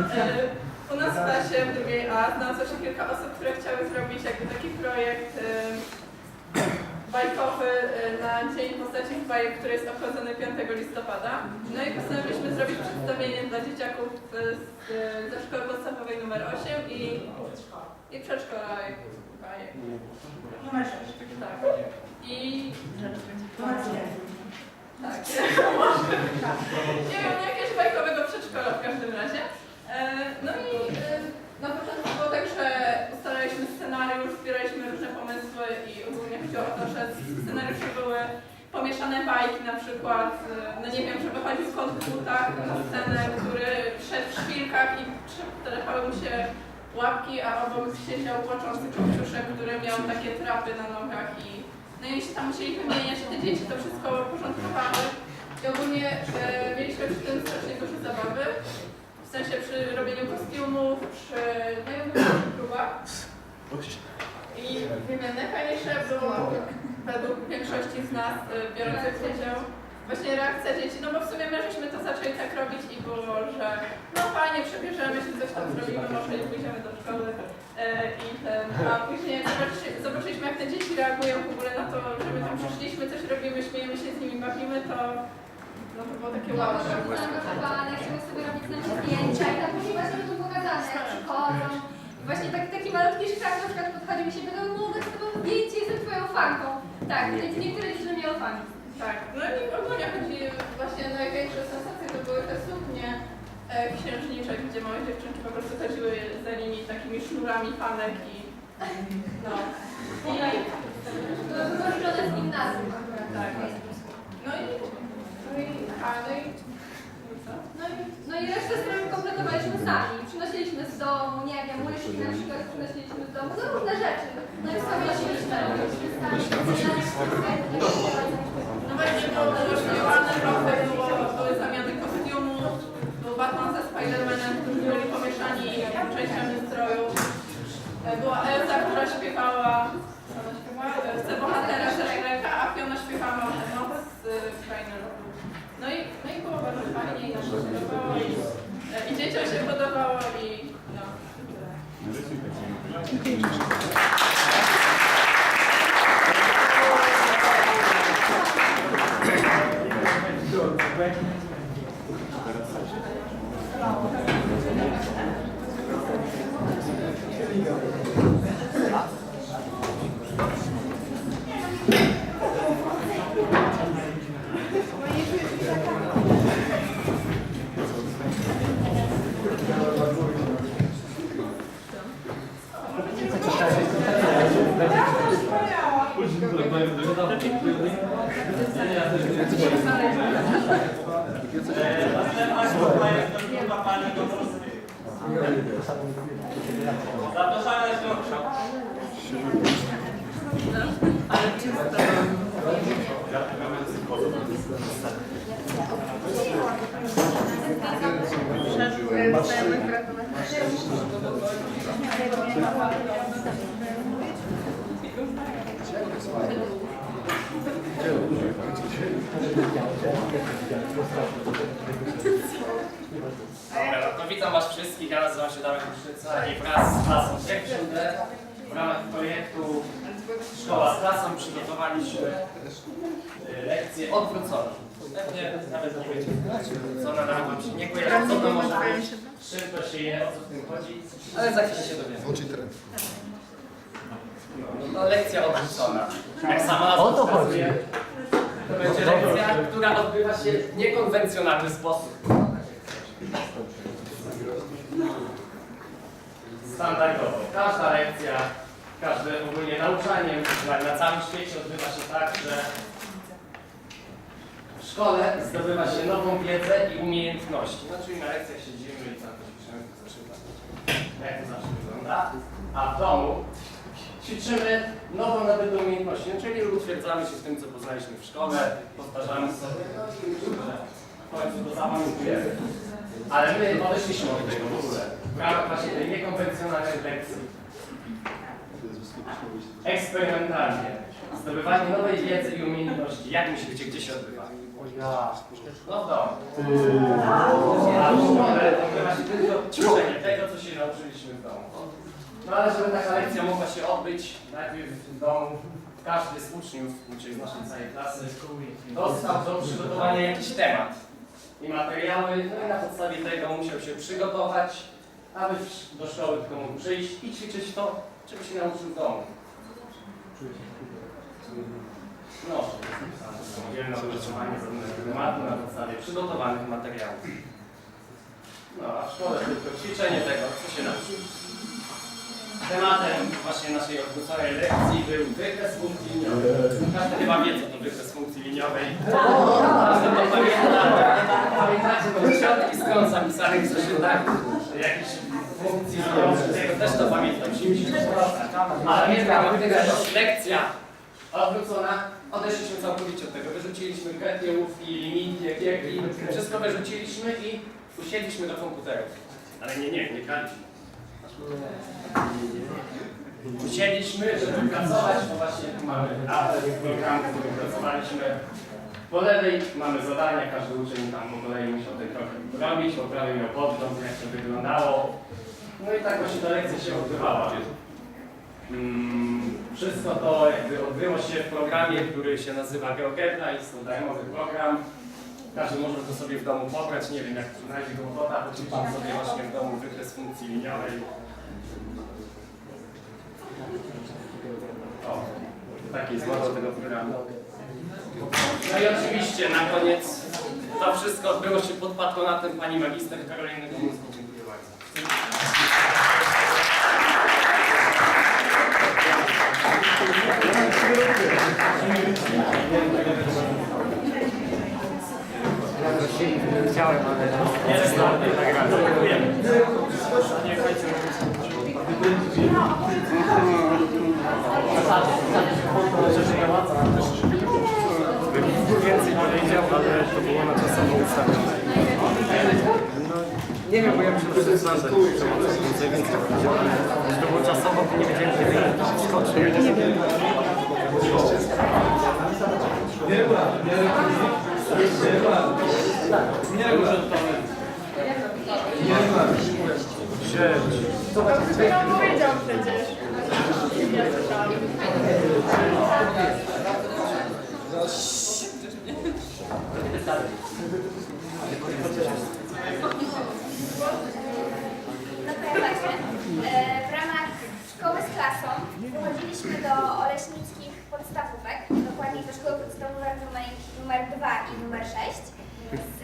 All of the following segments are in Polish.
E, U nas w klasie w drugiej A znalazło się kilka osób, które chciały zrobić jakby taki projekt e, bajkowy e, na Dzień Postaci w Bajek, który jest obchodzony 5 listopada. No i postanowiliśmy zrobić przedstawienie dla dzieciaków ze szkoły podstawowej numer 8 i, i przedszkola bajek. Numer 6. Tak. I Numer 4. tak. Nie wiem, jakiegoś bajkowego przedszkola w każdym razie. E, No i e, na początku było tak, że ustalaliśmy scenariusz, zbieraliśmy różne pomysły i ogólnie chodziło o to, że w scenariuszu były pomieszane bajki na przykład, e, no nie wiem, że wychodził kot w butach na scenę, który szedł w szpilkach i trepały mu się łapki, a obok siedział płaczący kopciuszek, który miał takie trapy na nogach i no i się tam musieli wymieniać, te dzieci to wszystko porządkowały. I ogólnie e, mieliśmy przy tym strasznie dużo zabawy. W sensie przy robieniu kostiumów, przy no i przy próbach. I wiem, najfajniejsze było według większości z nas e, biorących udział. właśnie reakcja dzieci, no bo w sumie my żeśmy to zaczęli tak robić i było, że no fajnie, przebierzemy się, coś tam zrobimy, może nie pójdziemy do szkoły e, i ten, a później zobaczy, zobaczyliśmy jak te dzieci reagują w ogóle na to, że my tam przyszliśmy, coś robimy, śmiejemy się z nimi, bawimy, to no to było takie wow. Bardzo zaangażowane, chcemy sobie robić nami zdjęcia i tam później właśnie to pokazane, jak przychodzą. Właśnie taki, taki malutki szkrak na przykład podchodzi mi się pytał, mogę z tobą zdjęcie, jestem twoją fanką. Tak, więc niektóre dziewczyny miały fanki. Tak, no i ogólnie chodzi właśnie największe sensacje to były te suknie e, księżniczek, gdzie małe dziewczynki po prostu chodziły za nimi takimi sznurami fanek i no. I, To było robione z gimnazjum akurat. Tak. no i, no i, a no i, no i? No i, no resztę stron kompletowaliśmy sami. Przynosiliśmy z domu, nie wiem, łyżki na przykład przynosiliśmy z domu, no różne rzeczy. No i wspomnieliśmy, robiliśmy sami. No właśnie było umożliwione trochę, było, były zamiany kostiumów, był Batman ze Spidermanem, którzy byli pomieszani częściami stroju. E, Była Elza, która śpiewała, co ona śpiewała? E, Chcę bohatera ze Shreka, a Fiona śpiewała Noc z e, Krainy Lodu. No i, no i było bardzo fajnie i nam się podobało i, e, i dzieciom się podobało i no. Zapraszamy na workshop. Dobra, no to witam Was wszystkich. Ja nazywam się Damian Kuszczyca i wraz z klasą pierwszą D w ramach projektu Szkoła z klasą przygotowaliśmy y, lekcję odwróconą. Pewnie nawet nie wiecie, odwrócona, nawet Wam się nie kojarzy, co to może być, czym to się je, o co w tym chodzi, ale za chwilę się dowiemy. No, to lekcja odwrócona. Jak sama nazwa wskazuje, to będzie lekcja, która odbywa się w niekonwencjonalny sposób. Standardowo. Każda lekcja, każde ogólnie nauczanie na całym świecie odbywa się tak, że w szkole zdobywa się nową wiedzę i umiejętności. No czyli na lekcjach siedzimy i tam coś piszemy, to zaczyna. Jak to zawsze wygląda. A w domu ćwiczymy nową nabytą umiejętność, no, czyli utwierdzamy się w tym, co poznaliśmy w szkole, powtarzamy sobie, no i w końcu to zapamiętujemy. Ale my odeszliśmy od tego w ogóle. W ramach właśnie tej niekonwencjonalnej lekcji. Eksperymentalnie. Zdobywanie nowej wiedzy i umiejętności. Jak myślicie, gdzie się odbywa? No w domu. A w szkole to się tylko ćwiczenie tego, co się nauczyliśmy w domu. No ale żeby taka lekcja mogła się odbyć, najpierw w domu każdy z uczniów, czyli z naszej całej klasy, dostał do przygotowania jakiś temat i materiały, no i na podstawie tego musiał się przygotować, aby do szkoły tylko mógł przyjść i ćwiczyć to, czego się nauczył w domu. No, samodzielne opracowanie tematu na podstawie przygotowanych materiałów. No, a w szkole tylko ćwiczenie tego, co się nauczył. Tematem właśnie naszej odwróconej lekcji był wykres funkcji liniowej. Każdy chyba wie, co to wykres funkcji liniowej. Każdy to pamięta. Pamiętacie, bo dziesiątki stron zapisanych w zeszytach jakichś funkcji liniowych. Też to pamiętam. Ale jedna lekcja odwrócona, odeszliśmy całkowicie od tego. Wyrzuciliśmy kretiełów i limity, jakieki, wszystko wyrzuciliśmy i usiedliśmy do komputerów. Ale nie, nie, nie graliśmy. Usiedliśmy, żeby pracować, bo właśnie tu mamy apel, program, który pracowaliśmy. Po lewej mamy zadania, każdy uczeń tam po kolei musiał ten krok robić, po prawej miał podgląd, jak to wyglądało. No i tak właśnie ta lekcja się odbywała. Mm, Wszystko to jakby odbyło się w programie, który się nazywa GeoGebra, jest to darmowy program. Każdy może to sobie w domu pobrać, nie wiem jak znajdzie go ochota, poczytam sobie właśnie w domu wykres funkcji liniowej. O, taki jest tego programu. No i oczywiście na koniec to wszystko odbyło się pod patronatem pani magister Karoliny. Dziękuję bardzo. Chciałem, ale Nie więcej powiedział, ale to było na czasowo ustawione. No, nie wiem, bo ja muszę to znać, więcej, więcej powiedział, ale że to było czasowo, to nie wiedziałem, kiedy to skoczy. Nie wiem. No powiedział przecież. Ja słyszałam. Dobra, właśnie. E, W ramach szkoły z klasą chodziliśmy do oleśnickich podstawówek, dokładniej do szkoły podstawowej numer, numer 2 i numer 6 z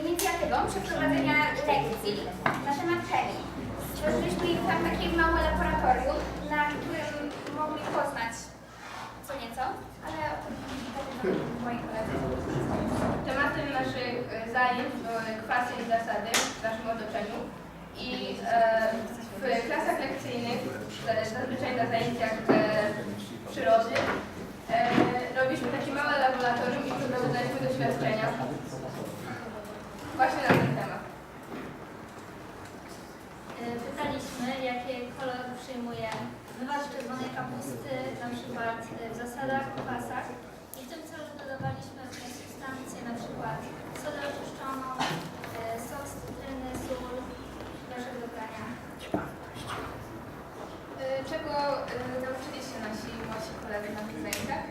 inicjatywą przeprowadzenia lekcji na temat chemii. Stworzyliśmy im tam takie małe laboratorium, na którym mogli poznać co nieco, ale o tym powiem moi koledzy. Tematem naszych e, zajęć były kwasy i zasady w naszym otoczeniu. I e, w klasach lekcyjnych, e, zazwyczaj na zajęciach e, przyrody, e, robiliśmy takie małe laboratorium i przeprowadzaliśmy doświadczenia właśnie na ten temat. Pytaliśmy, jakie kolory przyjmuje wywar czerwonej kapusty, na przykład w zasadach, w pasach. I w tym celu dodawaliśmy różne substancje, na przykład sodę oczyszczoną, y, sos cytryny, sól, proszek do prania. E, Czego e, nauczyli się nasi młodsi koledzy na tych zajęciach?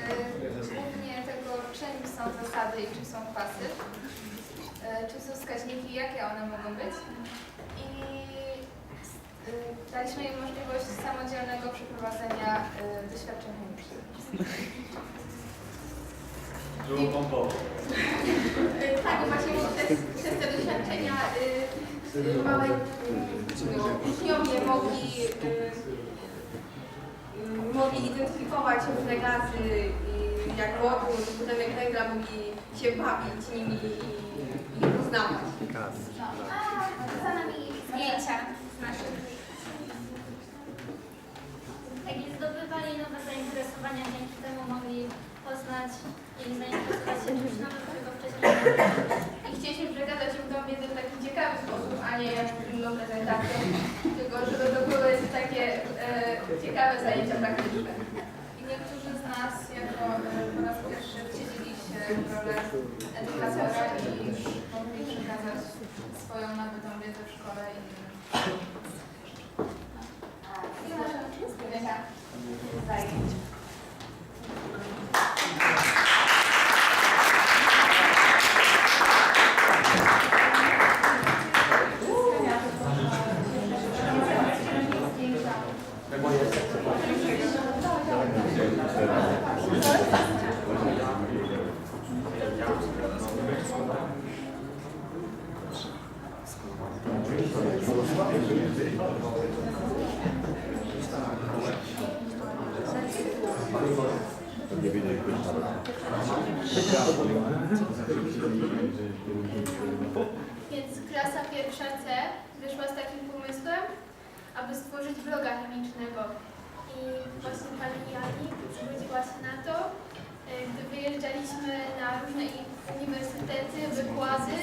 E, Głównie tego, czym są zasady i czym są kwasy, e, czym są wskaźniki, jakie one mogą być. I e, daliśmy im możliwość samodzielnego przeprowadzenia e, doświadczeń chemicznych. Było pompowo. E, Tak, właśnie przez, przez te doświadczenia y, y, małe y, uczniowie mogli, y, y, mogli identyfikować różne gazy, y, jak wodór, dwutlenek węgla, mogli się bawić nimi i, i poznawać. A za nami zdjęcia z naszych. Jak i zdobywali nowe zainteresowania, dzięki temu mogli poznać i zainteresować się czymś nowym, czego wcześniej nie. I chcieliśmy przekazać im tą wiedzę w taki ciekawy sposób, a nie jak inną prezentacją, tylko żeby to były takie e, ciekawe zajęcia praktyczne. I niektórzy z nas jako e, po raz pierwszy wcielili się w rolę edukatora i mogli przekazać swoją nabytą wiedzę w szkole innym. Więc klasa pierwsza C wyszła z takim pomysłem, aby stworzyć bloga chemicznego. I właśnie pani Jani zgodziła się na to, e, gdy wyjeżdżaliśmy na różne uniwersytety, wykłady,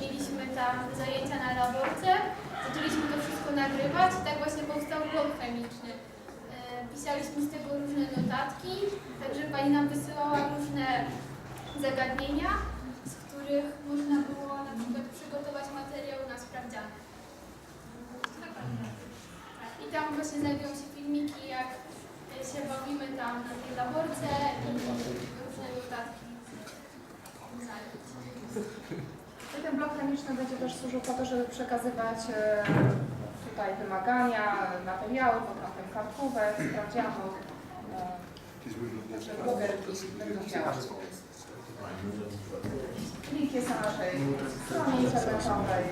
mieliśmy tam zajęcia na laborce, zaczęliśmy to wszystko nagrywać i tak właśnie powstał blog chemiczny. E, Pisaliśmy z tego różne notatki, także pani nam wysyłała różne zagadnienia, z których można było na przykład przygotować materiał na sprawdziany. I tam właśnie znajdują się filmiki, jak się bawimy tam na tej laborce i różne notatki. Ten blok chemiczny będzie też służył po to, żeby przekazywać e, tutaj wymagania, materiały pod kątem kartkówek, sprawdzianów. E, Nasze blogerki będą działać. Link jest na naszej stronie internetowej.